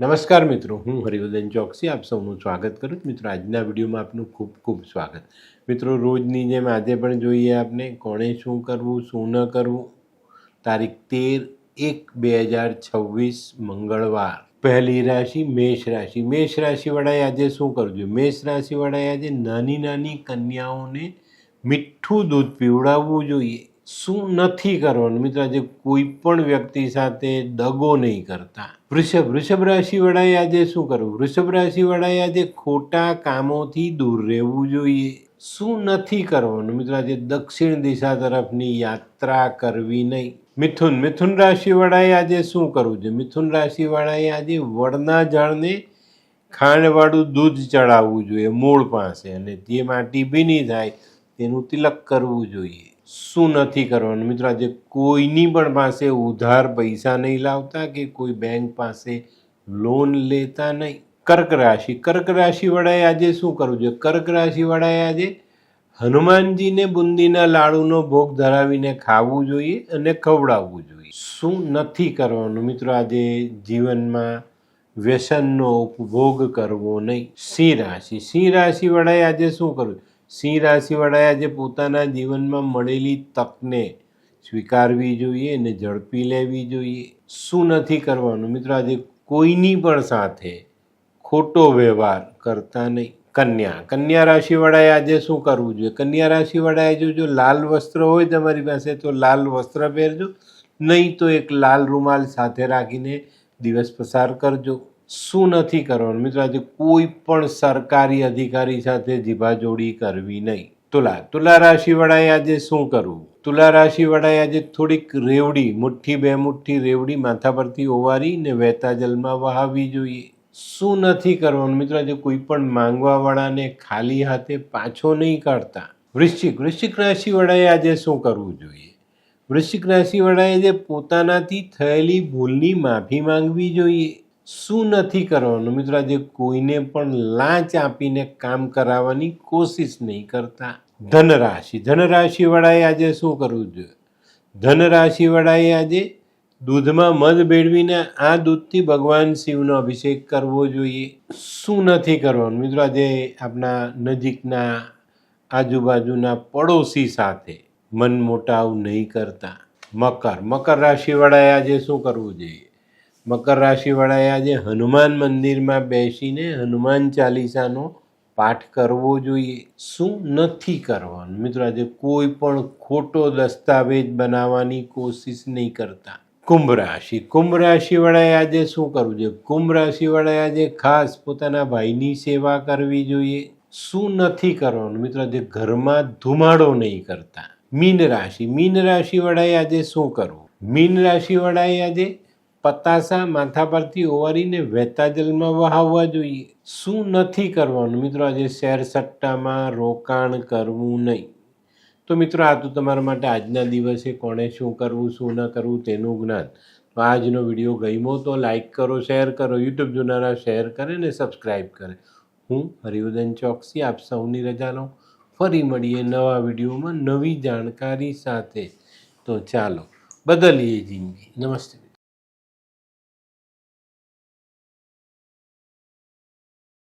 નમસ્કાર મિત્રો, હું હરિવર્ધન ચોકસી, આપ સૌનું સ્વાગત કરું મિત્રો, આજના વિડીયોમાં આપનું ખૂબ ખૂબ સ્વાગત. મિત્રો, રોજની જેમ આજે પણ જોઈએ આપને કોણે શું કરવું, શું ન કરવું? તારીખ તેર એક બે હજાર છવ્વીસ મંગળવાર. પહેલી રાશિ મેષ રાશિ. મેષ રાશિવાળાએ આજે શું કરવું જોઈએ? મેષ રાશિવાળાએ આજે નાની નાની કન્યાઓને મીઠું દૂધ પીવડાવવું જોઈએ. શું નથી કરવાનું? મિત્રો, આજે કોઈ પણ વ્યક્તિ સાથે દગો નહીં કરતા. વૃષભ વૃષભ રાશિવાળાએ આજે શું કરવું? વૃષભ રાશિવાળાએ આજે ખોટા કામોથી દૂર રહેવું જોઈએ. શું નથી કરવાનું? મિત્રો, આજે દક્ષિણ દિશા તરફની યાત્રા કરવી નહીં. મિથુન મિથુન રાશિવાળાએ આજે શું કરવું જોઈએ? મિથુન રાશિવાળાએ આજે વડના જળને ખાંડવાળું દૂધ ચડાવવું જોઈએ, મૂળ પાસે, અને જે માટી ભીની થાય તેનું તિલક કરવું જોઈએ. શું નથી કરવાનું? મિત્રો, આજે કોઈની પણ પાસે ઉધાર પૈસા નહીં લાવતા કે કોઈ બેંક પાસે લોન લેતા નહીં? કર્ક રાશિ. કર્ક રાશિવાળાએ આજે શું કરવું જોઈએ? કર્ક રાશિવાળાએ આજે હનુમાનજીને બુંદીના લાડુનો ભોગ ધરાવીને ખાવું જોઈએ અને ખવડાવવું જોઈએ. શું નથી કરવાનું? મિત્રો, આજે જીવનમાં વ્યસનનો ઉપભોગ કરવો નહીં. સિંહ રાશિ. સિંહ રાશિવાળાએ આજે શું કરવું? સિંહ રાશિવાળાએ આજે પોતાના જીવનમાં મળેલી તકને સ્વીકારવી જોઈએ અને ઝડપી લેવી જોઈએ. શું નથી કરવાનું? મિત્રો, આજે કોઈની પણ સાથે ખોટો વ્યવહાર કરતા નહીં. કન્યા. કન્યા રાશિવાળાએ આજે શું કરવું જોઈએ? કન્યા રાશિવાળાએ જો જો લાલ વસ્ત્ર હોય તમારી પાસે, તો લાલ વસ્ત્ર પહેરજો. નહીં તો એક લાલ રૂમાલ સાથે રાખીને દિવસ પસાર કરજો. શું નથી કરવાનું? મિત્રો, આજે કોઈ પણ સરકારી અધિકારી સાથે જીભાજોડી કરવી નહીં. તુલા તુલા રાશિવાળાએ આજે શું કરવું? તુલા રાશિવાળાએ આજે થોડીક રેવડી, મુઠ્ઠી બે મુઠ્ઠી રેવડી માથા પરથી ઓવારી ને વહેતા જલમાં વહાવવી જોઈએ. શું નથી કરવાનું? મિત્રો, આજે કોઈ પણ માંગવાવાળાને ખાલી હાથે પાછો નહીં કાઢતા. વૃશ્ચિક વૃશ્ચિક રાશિવાળાએ આજે શું કરવું જોઈએ? વૃશ્ચિક રાશિવાળાએ જે પોતાનાથી થયેલી ભૂલની માફી માંગવી જોઈએ. શું નથી કરવાનું? મિત્રો, આજે કોઈને પણ લાંચ આપીને કામ કરાવવાની કોશિશ નહીં કરતા. ધનરાશિ. ધનરાશિવાળાએ આજે શું કરવું જોઈએ? ધનરાશિવાળાએ આજે દૂધમાં મધ ભેળવીને આ દૂધથી ભગવાન શિવનો અભિષેક કરવો જોઈએ. શું નથી કરવાનું? મિત્રો, આજે આપણા નજીકના આજુબાજુના પડોશી સાથે મન મોટાવ નહીં કરતા. મકર. મકર રાશિવાળાએ આજે શું કરવું જોઈએ? મકર રાશિવાળાએ આજે હનુમાન મંદિરમાં બેસીને હનુમાન ચાલીસાનો પાઠ કરવો જોઈએ. શું નથી કરવાનું? મિત્રો, આજે કોઈ પણ ખોટો દસ્તાવેજ બનાવવાની કોશિશ નહીં કરતા. કુંભ રાશિ. કુંભ રાશિવાળાએ આજે શું કરવું જોઈએ? કુંભ રાશિવાળાએ આજે ખાસ પોતાના ભાઈની સેવા કરવી જોઈએ. શું નથી કરવાનું? મિત્રો, આજે ઘરમાં ધુમાડો નહીં કરતા. મીન રાશિ. મીન રાશિવાળાએ આજે શું કરવું? મીન રાશિવાળાએ આજે પતાસા માથા પરથી ઓવારીને વહેતા જલમાં વહાવવા જોઈએ. શું નથી કરવાનું? મિત્રો, આજે શેર સટ્ટામાં રોકાણ કરવું નહીં. તો મિત્રો, આ તો તમારા માટે આજના દિવસે કોણે શું કરવું, શું ન કરવું તેનું જ્ઞાન. તો આજનો વીડિયો ગમ્યો તો લાઇક કરો, શેર કરો, યુટ્યુબ જોનારા શેર કરે ને સબસ્ક્રાઈબ કરે. હું હરિવર્ધન ચોકસી, આપ સૌની રજા લઉં. ફરી મળીએ નવા વિડીયોમાં નવી જાણકારી સાથે. તો ચાલો, બદલીએ જિંદગી. નમસ્તે.